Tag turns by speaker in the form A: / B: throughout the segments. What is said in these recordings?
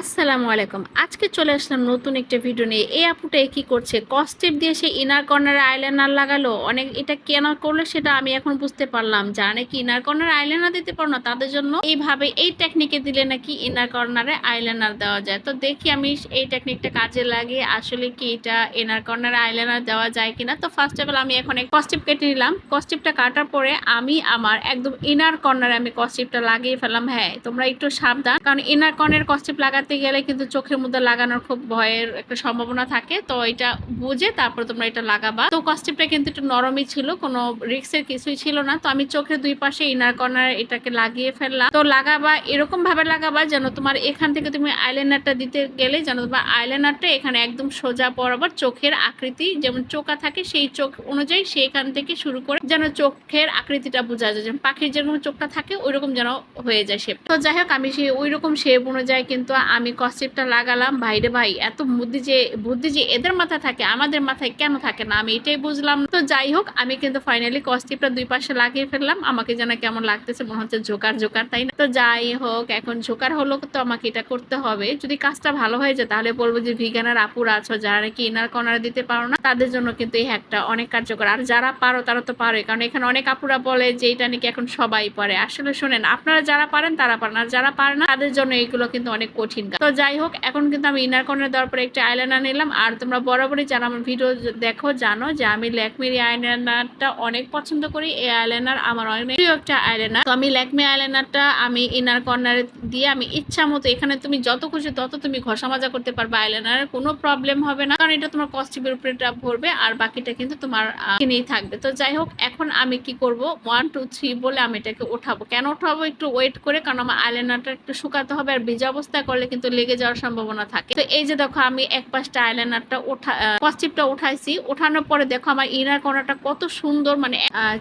A: আসসালামু আলাইকুম। আজকে চলে আসলাম নতুন একটা ভিডিও নিয়ে। এই আপুটা কি করছে? কস্টেপ দিয়ে সে ইনার কর্নারে আইলাইনার লাগালো। অনেক এটা কেন করল সেটা আমি এখন বুঝতে পারলাম। যারা নাকি ইনার কর্নার আইলাইনার দিতে পারো না তাদের জন্য? এইভাবে এই টেকনিকে দিলে নাকি ইনার কর্নারে আইলাইনার দেওয়া যায়? তো দেখি আমি এই টেকনিকটা কাজে লাগিয়ে আসলে কি এটা ইনার কর্নারে আইলাইনার দেওয়া যায় কিনা? তো ফার্স্ট অফ অল আমি এখন কস্টেপ কেটে নিলাম। কস্টেপটা কাটার পরে আমি আমার একদম ইনার কর্নারে আমি কস্টেপটা লাগিয়ে ফেললাম। হ্যাঁ তোমরা একটু সাবধান। কারণ ইনার কর্নার কস্টেপ লাগাতে গেলে কিন্তু চোখের মধ্যে লাগানোর খুব ভয়ের একটা সম্ভাবনা থাকে। তো এটা বুঝে তারপর তোমরা এটা লাগাবা। তো কস্টেপটা কিন্তু একটু নরমই ছিল, কোনো রিক্সের কিছুই ছিল না। তো আমি চোখের দুই পাশে ইনার কর্নার এটাকে লাগিয়ে ফেললাম। তো লাগাবা এরকম ভাবে লাগাবা যেন তোমার এখান থেকে তুমি আইলাইনারটা দিতে গেলে যেন তোমার আইলাইনারটা এখানে একদম সোজা বরাবর চোখের আকৃতি, যেমন চোখা থাকে সেই চোখ অনুযায়ী সেখান থেকে শুরু করে যেন চোখের আকৃতিটা বোঝা যায়। যেমন পাখির যেরকম চোখটা থাকে ওই রকম যেন হয়ে যায় শেপ তো যাই হোক, আমি সেই ওই রকম শেপ অনুযায়ী কিন্তু আমি কস্টেপটা লাগালাম, ভাইরে ভাই, এত বুদ্ধি যে বুদ্ধি যে এদের মাথায় থাকে, আমাদের মাথায় কেন থাকে না? আমি এটাই বুঝলাম তো যাই হোক, আমি কিন্তু ফাইনালি কস্টেপটা দুই পাশে লাগিয়ে ফেললাম। আমাকে যেন কেমন লাগতেছে, মনে হচ্ছে জোকার জোকার তাই না? তো যাই হোক, এখন জোকার হলো তো আমাকে এটা করতে হবে। যদি কাজটা ভালো হয়ে যায়, তাহলে বলব যে ভিগানার আপুরা আছো, যারা নাকি ইনার কর্নার দিতে পারো না, তাদের জন্য কিন্তু এই হ্যাকটা অনেক কার্যকর। আর যারা পারো, তারা তো পারে কারণ এখানে অনেক আপুরা বলে যে, এটা নাকি এখন সবাই পারে। আসলে শোনেন, আপনারা যারা পারেন, তারা পারেন, আর যারা পারে না, তাদের জন্য এইগুলো কিন্তু অনেক কঠিন কাজ। তো যাই হোক, এখন কিন্তু আমি ইনার কর্নার দেওয়ার পরে একটা আইলাইনার নিলাম। আর তোমরা বরাবরই যারা আমার ভিডিও দেখো, জানো যে আমি ল্যাকমির আইলাইনারটা অনেক পছন্দ করি। এই আইলাইনার আমার অনেক প্রিয় একটা আইলাইনার তো আমি ল্যাকমি আইলাইনারটা আমি ইনার কর্নারে দিয়ে আমি ইচ্ছা মতো এখানে তুমি যত খুশি তত তুমি ঘষা মাজা করতে পারবে। আইলাইনারের কোনো প্রবলেম হবে না। কারণ এটা তোমার কস্টিউমের উপরে ভরবে আর বাকিটা কিন্তু তোমার কিনেই থাকবে। তো যাই হোক, এখন আমি কি করব? ওয়ান টু থ্রি বলে আমি এটাকে ওঠাবো। কেন ওঠাবো? একটু ওয়েট করে, কারণ আমার আইলাইনারটা একটু শুকাতে হবে আর ভিজা অবস্থায় করলে কিন্তু লেগে যাওয়ার সম্ভাবনা থাকে। তো এই যে দেখো আমি এক পাশটা আইলাইনারটা ওঠা কস্টিপটা উঠাইছি। ওঠানোর পরে দেখো আমার ইনার কর্নারটা কত সুন্দর মানে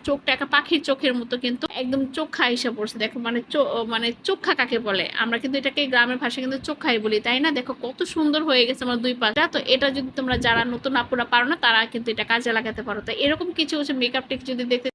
A: চোখটা একটা পাখির চোখের মতো কিন্তু একদম চোখা এসে পড়ছে। দেখো মানে মানে চোখা কাকে বলে? আমরা কিন্তু এটাকে গ্রামের ভাষায় কিন্তু চোখাই বলি, তাই না? দেখো কত সুন্দর হয়ে গেছে আমার দুই পাশটা। তো এটা যদি তোমরা যারা নতুন আপুরা পারো না, তারা কিন্তু এটা কাজে লাগাতে পারো। তো এরকম কিছু কিছু মেকআপ টেক যদি দেখতে